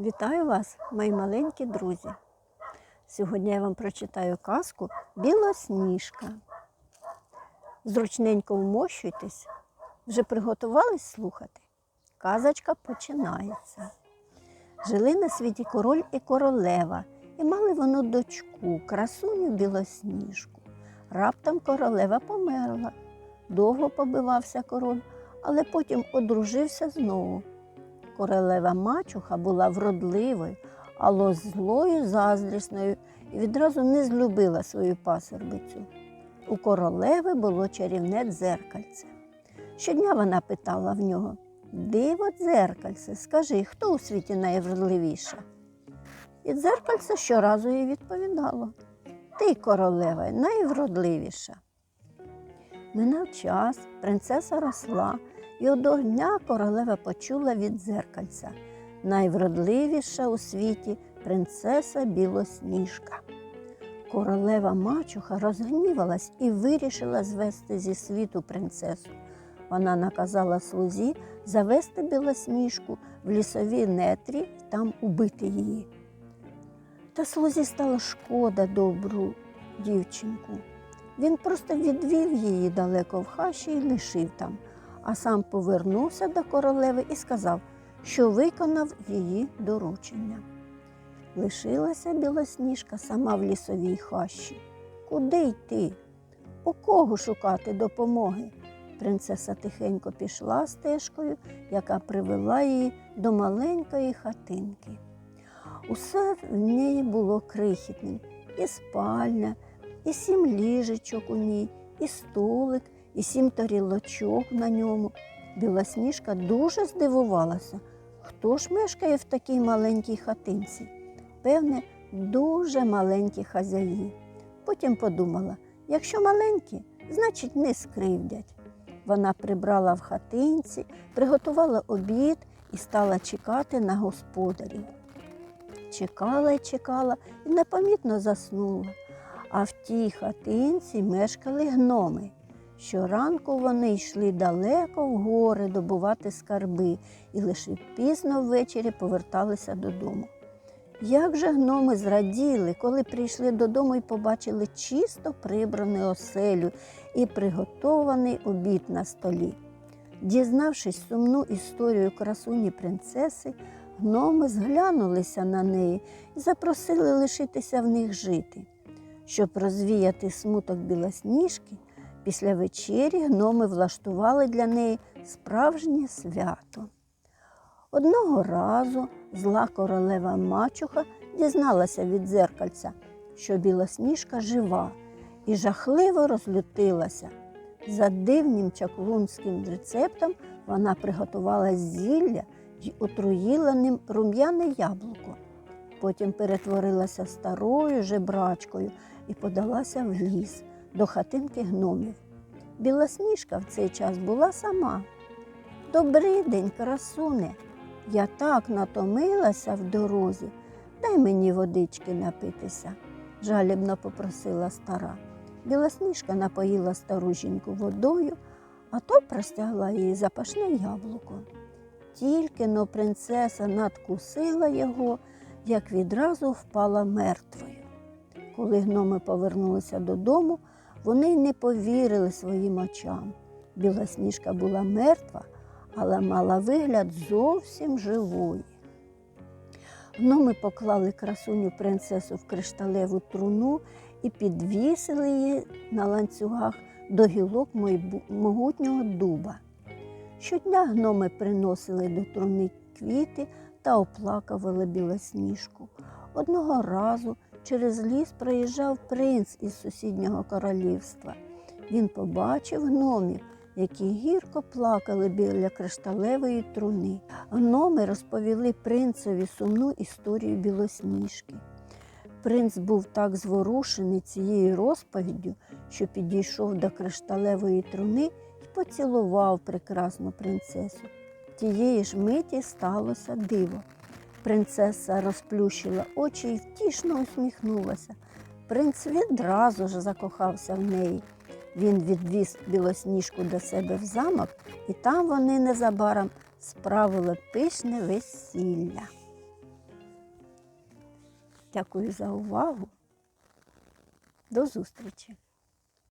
Вітаю вас, мої маленькі друзі. Сьогодні я вам прочитаю казку Білосніжка. Зручненько вмощуйтесь. Вже приготувались слухати? Казочка починається. Жили на світі король і королева, і мали вони дочку, красуню білосніжку. Раптом королева померла. Довго побивався король, але потім одружився знову. Королева мачуха була вродливою, але злою заздрісною і відразу не злюбила свою пасербицю. У королеви було чарівне дзеркальце. Щодня вона питала в нього Диво, дзеркальце, скажи, хто у світі найвродливіша? І дзеркальце щоразу їй відповідало Ти, королева, найвродливіша. Минав час, принцеса росла, і одного дня королева почула від дзеркальця найвродливіша у світі принцеса Білосніжка. Королева мачуха розгнівалась і вирішила звести зі світу принцесу. Вона наказала слузі завести білосніжку в лісові нетрі там убити її. Та слузі стало шкода добру дівчинку. Він просто відвів її далеко в хащі і лишив там, а сам повернувся до королеви і сказав, що виконав її доручення. Лишилася білосніжка сама в лісовій хащі. Куди йти? У кого шукати допомоги? Принцеса тихенько пішла стежкою, яка привела її до маленької хатинки. Усе в неї було крихітним і спальня, і сім ліжечок у ній, і столик, і сім тарілочок на ньому. Білосніжка дуже здивувалася, хто ж мешкає в такій маленькій хатинці. Певне, дуже маленькі хазяї. Потім подумала, якщо маленькі, значить не скривдять. Вона прибрала в хатинці, приготувала обід і стала чекати на господарів. Чекала й чекала і непомітно заснула. А в тій хатинці мешкали гноми. Щоранку вони йшли далеко в гори добувати скарби і лише пізно ввечері поверталися додому. Як же гноми зраділи, коли прийшли додому і побачили чисто прибрану оселю і приготований обід на столі. Дізнавшись сумну історію красуні принцеси, гноми зглянулися на неї і запросили лишитися в них жити. Щоб розвіяти смуток білосніжки, після вечері гноми влаштували для неї справжнє свято. Одного разу зла королева мачуха дізналася від дзеркальця, що білосніжка жива, і жахливо розлютилася. За дивнім чаклунським рецептом вона приготувала зілля й отруїла ним рум'яне яблуко. Потім перетворилася старою жебрачкою і подалася в ліс до хатинки гномів. Білосніжка в цей час була сама. Добрий день, красуне. Я так натомилася в дорозі. Дай мені водички напитися, жалібно попросила стара. Білосніжка напоїла стару жінку водою, а то простягла їй запашне яблуко. Тільки но принцеса надкусила його, як відразу впала мертвою. Коли гноми повернулися додому, вони не повірили своїм очам. Білосніжка була мертва, але мала вигляд зовсім живої. Гноми поклали красуню принцесу в кришталеву труну і підвісили її на ланцюгах до гілок могутнього дуба. Щодня гноми приносили до труни квіти та оплакували білосніжку. Одного разу через ліс проїжджав принц із сусіднього королівства. Він побачив гномів, які гірко плакали біля кришталевої труни. Гноми розповіли принцеві сумну історію білосніжки. Принц був так зворушений цією розповіддю, що підійшов до кришталевої труни і поцілував прекрасну принцесу. Тієї ж миті сталося диво. Принцеса розплющила очі і втішно усміхнулася. Принц відразу ж закохався в неї. Він відвіз білосніжку до себе в замок, і там вони незабаром справили пишне весілля. Дякую за увагу. До зустрічі!